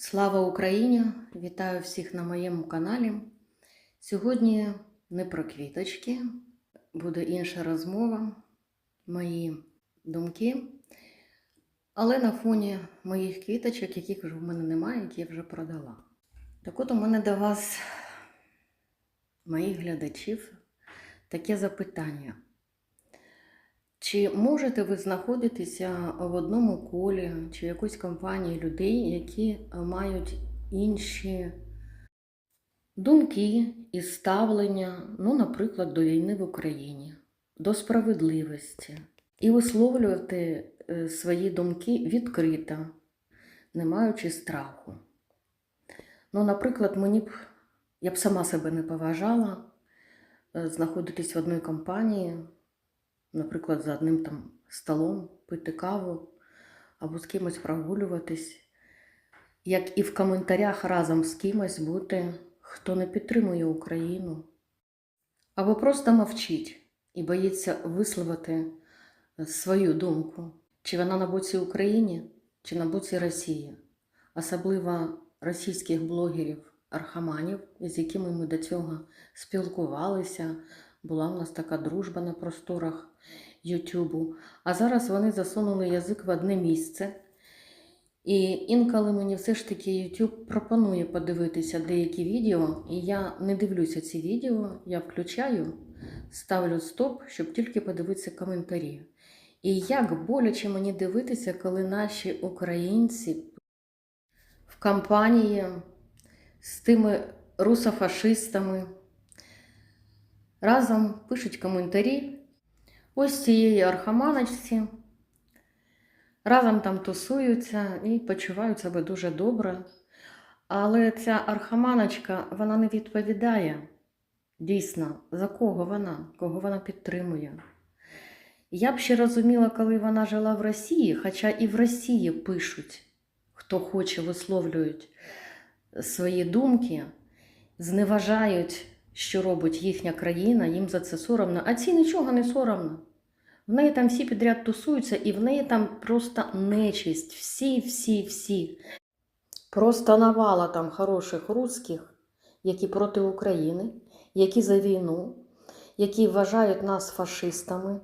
Слава Україні! Вітаю всіх на моєму каналі. Сьогодні не про квіточки, буде інша розмова, мої думки. Але на фоні моїх квіточок, яких вже в мене немає, які я вже продала. Так от у мене до вас, моїх глядачів, таке запитання. Чи можете ви знаходитися в одному колі чи якоїсь компанії людей, які мають інші думки і ставлення, ну, наприклад, до війни в Україні, до справедливості, і висловлювати е, свої думки відкрито, не маючи страху? Ну, наприклад, мені б я б сама себе не поважала е, знаходитись в одній компанії наприклад, за одним там столом пити каву або з кимось прогулюватись, як і в коментарях разом з кимось бути, хто не підтримує Україну, або просто мовчить і боїться висловити свою думку, чи вона на боці України, чи на боці Росії, особливо російських блогерів, архаманів, з якими ми до цього спілкувалися. Була в нас така дружба на просторах Ютубу. А зараз вони засунули язик в одне місце. І інколи мені все ж таки YouTube пропонує подивитися деякі відео, і я не дивлюся ці відео, я включаю, ставлю стоп, щоб тільки подивитися коментарі. І як боляче мені дивитися, коли наші українці в компанії з тими русофашистами разом пишуть коментарі ось цієї архаманочці, разом там тусуються і почувають себе дуже добре. Але ця архаманочка вона не відповідає дійсно, за кого вона, кого вона підтримує. Я б ще розуміла, коли вона жила в Росії, хоча і в Росії пишуть, хто хоче, висловлюють свої думки, зневажають що робить їхня країна, їм за це соромно, а ці нічого не соромно. В неї там всі підряд тусуються, і в неї там просто нечисть. Всі, всі, всі. Просто навала там хороших русських, які проти України, які за війну, які вважають нас фашистами,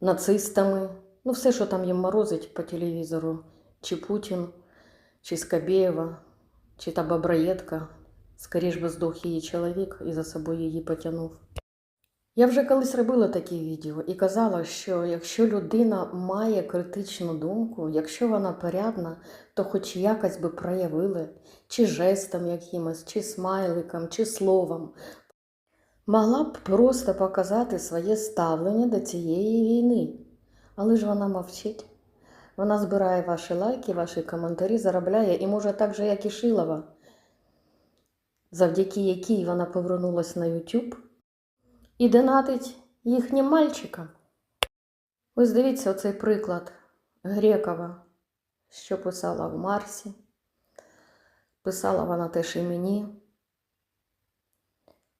нацистами. Ну, все, що там їм морозить по телевізору, чи Путін, чи Скабєєва, чи та Бабраєтка. Скоріш би здох її чоловік і за собою її потягнув. Я вже колись робила такі відео і казала, що якщо людина має критичну думку, якщо вона порядна, то хоч якось би проявили, чи жестом якимось, чи смайликом, чи словом, могла б просто показати своє ставлення до цієї війни. Але ж вона мовчить. Вона збирає ваші лайки, ваші коментарі, заробляє і може так же, як і Шилова завдяки якій вона повернулася на YouTube, і донатить їхнім мальчикам. Ось дивіться оцей приклад Грекова, що писала в Марсі. Писала вона теж і мені.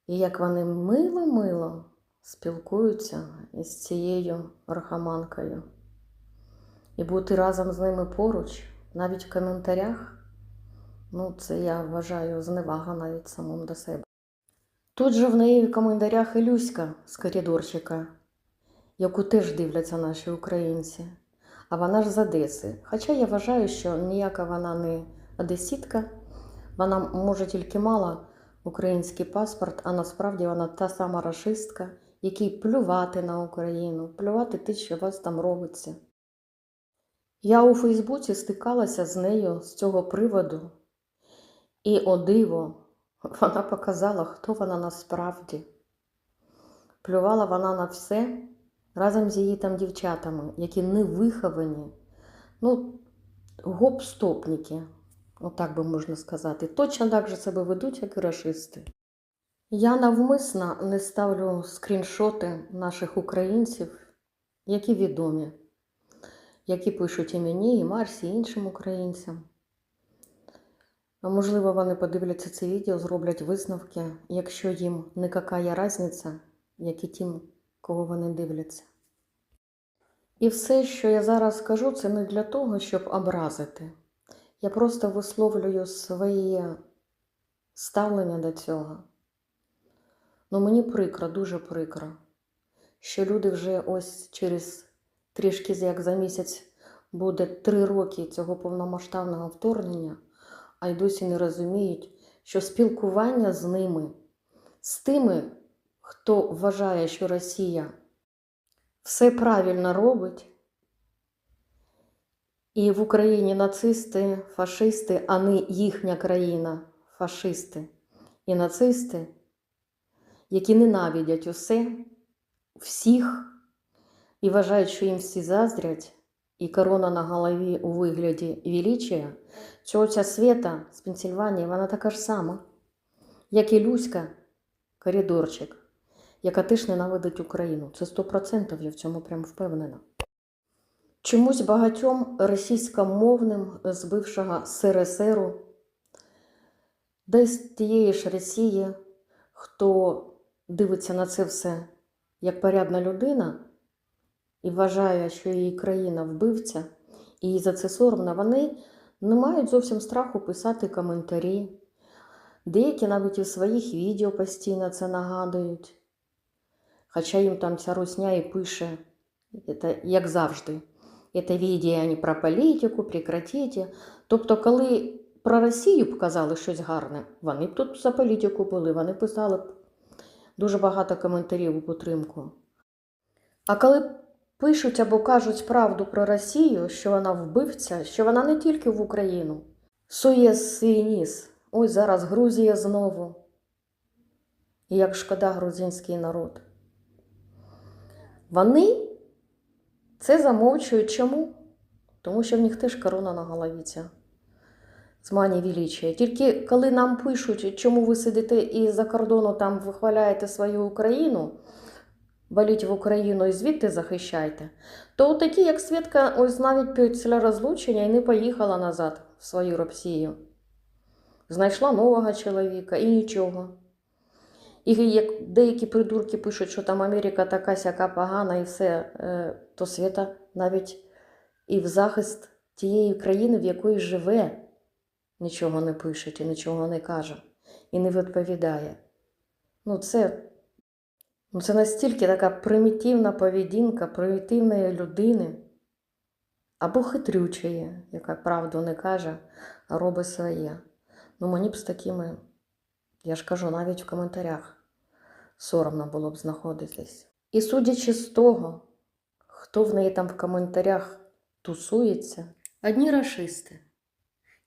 І як вони мило-мило спілкуються із цією архаманкою. І бути разом з ними поруч, навіть в коментарях. Ну, це я вважаю зневага навіть самому до себе. Тут же в неї в коментарях і Люська з коридорчика, яку теж дивляться наші українці. А вона ж з Одеси. Хоча я вважаю, що ніяка вона не одесітка, вона може тільки мала український паспорт, а насправді вона та сама расистка, якій плювати на Україну, плювати те, що у вас там робиться. Я у Фейсбуці стикалася з нею з цього приводу. І о диво, вона показала, хто вона насправді. Плювала вона на все разом з її там дівчатами, які не виховані, ну, гоп-стопники, отак би можна сказати. Точно так же себе ведуть, як і расисти. Я навмисно не ставлю скріншоти наших українців, які відомі, які пишуть і мені, і Марсі, і іншим українцям. Можливо, вони подивляться це відео, зроблять висновки, якщо їм не какая різниця, як і тим, кого вони дивляться. І все, що я зараз скажу, це не для того, щоб образити. Я просто висловлюю своє ставлення до цього. Ну, мені прикро, дуже прикро, що люди вже ось через трішки як за місяць буде три роки цього повномасштабного вторгнення, а й досі не розуміють, що спілкування з ними, з тими, хто вважає, що Росія все правильно робить, і в Україні нацисти, фашисти, а не їхня країна, фашисти і нацисти, які ненавидять усе, всіх і вважають, що їм всі заздрять, і корона на голові у вигляді величия, цього ця свята з Пенсільванії, вона така ж сама, як і Люська, коридорчик, яка теж ненавидить Україну. Це 100% я в цьому прям впевнена. Чомусь багатьом російськомовним з бившого СРСРу, десь тієї ж Росії, хто дивиться на це все як порядна людина і вважає, що її країна вбивця, і їй за це соромно, вони не мають зовсім страху писати коментарі. Деякі навіть у своїх відео постійно це нагадують. Хоча їм там ця русня і пише, це, як завжди, це відео не про політику, прекратіть. Тобто, коли про Росію б казали щось гарне, вони б тут за політику були, вони писали б дуже багато коментарів у підтримку. А коли пишуть або кажуть правду про Росію, що вона вбивця, що вона не тільки в Україну, сує свій ніс. Ось зараз Грузія знову. Як шкода грузинський народ. Вони це замовчують чому? Тому що в них теж корона на голові ця з мані величия. Тільки коли нам пишуть, чому ви сидите і за кордону там вихваляєте свою Україну, боліть в Україну і звідти захищайте, то такі, як Свідка, ось навіть після розлучення і не поїхала назад в свою Росію. Знайшла нового чоловіка і нічого. І як деякі придурки пишуть, що там Америка така сяка погана і все, е, то Свята навіть і в захист тієї країни, в якої живе, нічого не пише і нічого не каже, і не відповідає. Ну, це, ну, це настільки така примітивна поведінка примітивної людини або хитрючої, яка правду не каже, а робить своє. Ну, мені б з такими, я ж кажу, навіть в коментарях соромно було б знаходитись. І судячи з того, хто в неї там в коментарях тусується, одні рашисти.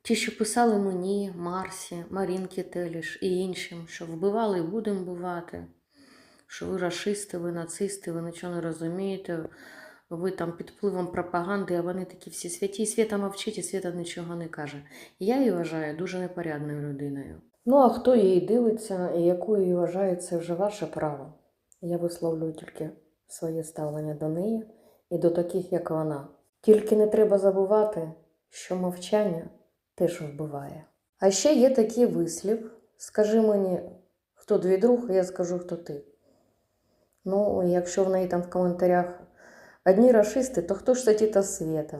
Ті, що писали мені, Марсі, Марінки Теліш і іншим, що вбивали і будемо вбивати, що ви рашисти, ви нацисти, ви нічого не розумієте, ви там під впливом пропаганди, а вони такі всі святі, і свята мовчить, і свята нічого не каже. Я її вважаю дуже непорядною людиною. Ну, а хто її дивиться і яку її вважає, це вже ваше право. Я висловлюю тільки своє ставлення до неї і до таких, як вона. Тільки не треба забувати, що мовчання теж вбиває. А ще є такий вислів: скажи мені, хто твій друг, я скажу, хто ти. Ну, якщо в неї там в коментарях одні рашисти, то хто ж це ті та свята?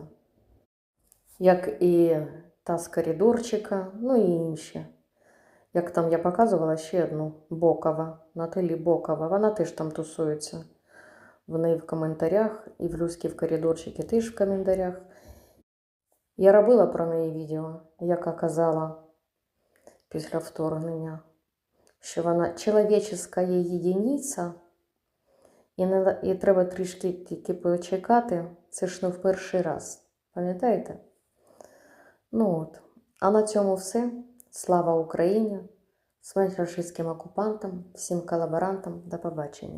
Як і та з коридорчика, ну і інші. Як там я показувала ще одну Бокова, Наталі Бокова, вона теж там тусується. В неї в коментарях, і в Люські в коридорчики теж в коментарях. Я робила про неї відео, яка казала після вторгнення, що вона чоловіческа єдиниця, і, не, і треба трішки тільки почекати. Це ж не в перший раз. Пам'ятаєте? Ну от. А на цьому все. Слава Україні! Смерть рашистським окупантам, всім колаборантам, до побачення.